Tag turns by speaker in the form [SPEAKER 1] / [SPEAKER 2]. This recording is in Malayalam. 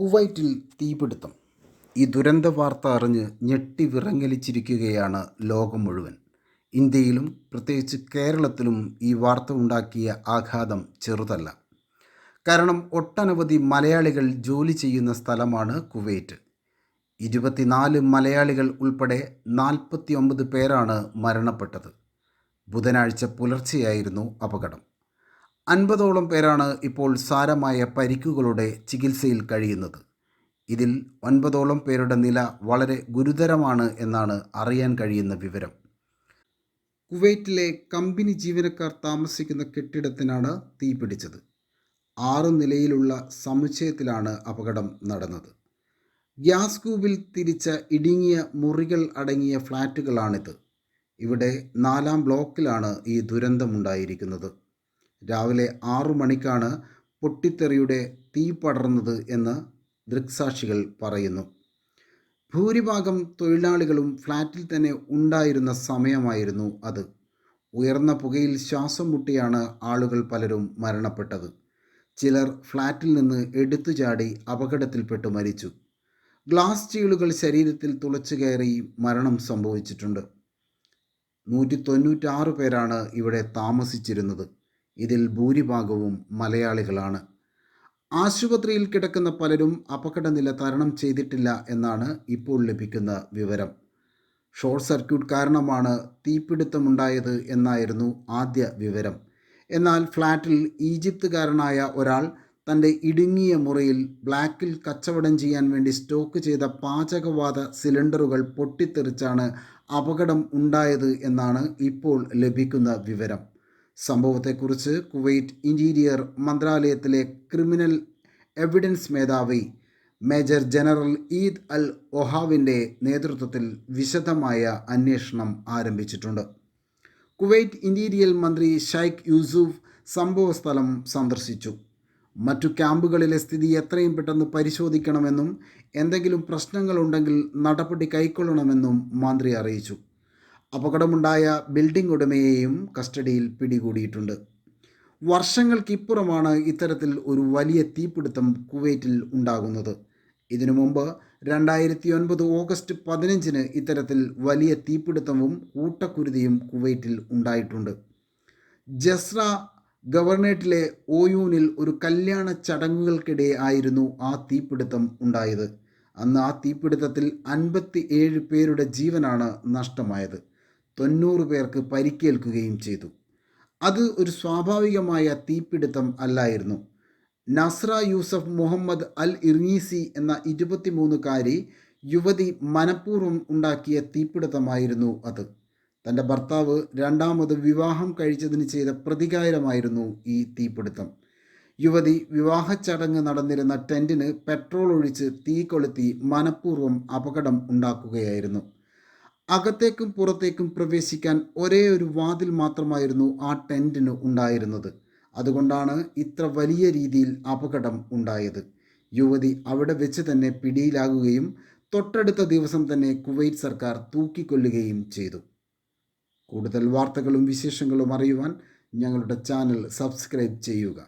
[SPEAKER 1] കുവൈറ്റിൽ തീപിടുത്തം. ഈ ദുരന്ത വാർത്ത അറിഞ്ഞ് ഞെട്ടി വിറങ്ങലിച്ചിരിക്കുകയാണ് ലോകം മുഴുവൻ. ഇന്ത്യയിലും പ്രത്യേകിച്ച് കേരളത്തിലും ഈ വാർത്ത ഉണ്ടാക്കിയ ആഘാതം ചെറുതല്ല. കാരണം ഒട്ടനവധി മലയാളികൾ ജോലി ചെയ്യുന്ന സ്ഥലമാണ് കുവൈറ്റ്. ഇരുപത്തിനാല് മലയാളികൾ ഉൾപ്പെടെ നാൽപ്പത്തി ഒമ്പത് പേരാണ് മരണപ്പെട്ടത്. ബുധനാഴ്ച പുലർച്ചെയായിരുന്നു അപകടം. അൻപതോളം പേരാണ് ഇപ്പോൾ സാരമായ പരിക്കുകളുടെ ചികിത്സയിൽ കഴിയുന്നത്. ഇതിൽ ഒൻപതോളം പേരുടെ നില വളരെ ഗുരുതരമാണ് എന്നാണ് അറിയാൻ കഴിയുന്ന വിവരം. കുവൈറ്റിലെ കമ്പനി ജീവനക്കാർ താമസിക്കുന്ന കെട്ടിടത്തിനാണ് തീപിടിച്ചത് ആറ് നിലയിലുള്ള സമുച്ചയത്തിലാണ് അപകടം നടന്നത്. ഗ്യാസ് ക്യൂബിൽ തിരിച്ച ഇടുങ്ങിയ മുറികൾ അടങ്ങിയ ഫ്ലാറ്റുകളാണിത് ഇവിടെ നാലാം ബ്ലോക്കിലാണ് ഈ ദുരന്തമുണ്ടായിരിക്കുന്നത്. രാവിലെ ആറു മണിക്കാണ് പൊട്ടിത്തെറിയുടെ തീ പടർന്നത് എന്ന് ദൃക്സാക്ഷികൾ പറയുന്നു. ഭൂരിഭാഗം തൊഴിലാളികളും ഫ്ലാറ്റിൽ തന്നെ ഉണ്ടായിരുന്ന സമയമായിരുന്നു അത്. ഉയർന്ന പുകയിൽ ശ്വാസം മുട്ടിയാണ് ആളുകൾ പലരും മരണപ്പെട്ടത്. ചിലർ ഫ്ലാറ്റിൽ നിന്ന് എടുത്തു ചാടി അപകടത്തിൽപ്പെട്ട് മരിച്ചു. ഗ്ലാസ് ചീളുകൾ ശരീരത്തിൽ തുളച്ചു കയറി മരണം സംഭവിച്ചിട്ടുണ്ട്. നൂറ്റി തൊണ്ണൂറ്റാറ് പേരാണ് ഇവിടെ താമസിച്ചിരുന്നത്. ഇതിൽ ഭൂരിഭാഗവും മലയാളികളാണ്. ആശുപത്രിയിൽ കിടക്കുന്ന പലരും അപകടനില തരണം ചെയ്തിട്ടില്ല എന്നാണ് ഇപ്പോൾ ലഭിക്കുന്ന വിവരം. ഷോർട്ട് സർക്യൂട്ട് കാരണമാണ് തീപിടുത്തമുണ്ടായത് എന്നായിരുന്നു ആദ്യ വിവരം. എന്നാൽ ഫ്ലാറ്റിൽ ഈജിപ്തുകാരനായ ഒരാൾ തന്റെ ഇടുങ്ങിയ മുറിയിൽ ബ്ലാക്കിൽ കച്ചവടം ചെയ്യാൻ വേണ്ടി സ്റ്റോക്ക് ചെയ്ത പാചകവാത സിലിണ്ടറുകൾ പൊട്ടിത്തെറിച്ചാണ് അപകടം ഉണ്ടായത് എന്നാണ് ഇപ്പോൾ ലഭിക്കുന്ന വിവരം. സംഭവത്തെക്കുറിച്ച് കുവൈറ്റ് ഇന്റീരിയർ മന്ത്രാലയത്തിലെ ക്രിമിനൽ എവിഡൻസ് മേധാവി മേജർ ജനറൽ ഈദ് അൽ ഒഹാവിന്റെ നേതൃത്വത്തിൽ വിശദമായ അന്വേഷണം ആരംഭിച്ചിട്ടുണ്ട്. കുവൈറ്റ് ഇന്റീരിയൽ മന്ത്രി ഷൈഖ് യൂസുഫ് സംഭവസ്ഥലം സന്ദർശിച്ചു. മറ്റു ക്യാമ്പുകളിലെ സ്ഥിതി എത്രയും പെട്ടെന്ന് പരിശോധിക്കണമെന്നും എന്തെങ്കിലും പ്രശ്നങ്ങളുണ്ടെങ്കിൽ നടപടി കൈക്കൊള്ളണമെന്നും മന്ത്രി അറിയിച്ചു. അപകടമുണ്ടായ ബിൽഡിംഗ് ഉടമയെയും കസ്റ്റഡിയിൽ പിടികൂടിയിട്ടുണ്ട്. വർഷങ്ങൾക്കിപ്പുറമാണ് ഇത്തരത്തിൽ ഒരു വലിയ തീപിടുത്തം കുവൈറ്റിൽ ഉണ്ടാകുന്നത്. ഇതിനു മുമ്പ് രണ്ടായിരത്തി ഒൻപത് ഓഗസ്റ്റ് പതിനഞ്ചിന് ഇത്തരത്തിൽ വലിയ തീപിടുത്തവും കൂട്ടക്കുരുതിയും കുവൈറ്റിൽ ഉണ്ടായിട്ടുണ്ട്. ജസ്ര ഗവർണേറ്റിലെ ഓയൂനിൽ ഒരു കല്യാണ ചടങ്ങുകൾക്കിടെ ആയിരുന്നു ആ തീപിടുത്തം ഉണ്ടായത്. അന്ന് ആ തീപിടുത്തത്തിൽ അൻപത്തി ഏഴ് പേരുടെ ജീവനാണ് നഷ്ടമായത്. തൊണ്ണൂറ് പേർക്ക് പരിക്കേൽക്കുകയും ചെയ്തു. അത് ഒരു സ്വാഭാവികമായ തീപിടുത്തം അല്ലായിരുന്നു. നസ്ര യൂസഫ് മുഹമ്മദ് അൽ ഇർനീസി എന്ന ഇരുപത്തിമൂന്നുകാരി യുവതി മനഃപൂർവം ഉണ്ടാക്കിയ തീപിടുത്തമായിരുന്നു അത്. തന്റെ ഭർത്താവ് രണ്ടാമത് വിവാഹം കഴിച്ചതിന് ചെയ്ത പ്രതികാരമായിരുന്നു ഈ തീപിടുത്തം. യുവതി വിവാഹ ചടങ്ങ് നടന്നിരുന്ന ടെന്റിന് പെട്രോൾ ഒഴിച്ച് തീ കൊളുത്തി മനഃപൂർവം അപകടം ഉണ്ടാക്കുകയായിരുന്നു. അകത്തേക്കും പുറത്തേക്കും പ്രവേശിക്കാൻ ഒരേ ഒരു വാതിൽ മാത്രമായിരുന്നു ആ ടെന്റിന് ഉണ്ടായിരുന്നത്. അതുകൊണ്ടാണ് ഇത്ര വലിയ രീതിയിൽ അപകടം ഉണ്ടായത്. യുവതി അവിടെ വെച്ച് തന്നെ പിടിയിലാകുകയും തൊട്ടടുത്ത ദിവസം തന്നെ കുവൈറ്റ് സർക്കാർ തൂക്കിക്കൊല്ലുകയും ചെയ്തു. കൂടുതൽ വാർത്തകളും വിശേഷങ്ങളും അറിയുവാൻ ഞങ്ങളുടെ ചാനൽ സബ്സ്ക്രൈബ് ചെയ്യുക.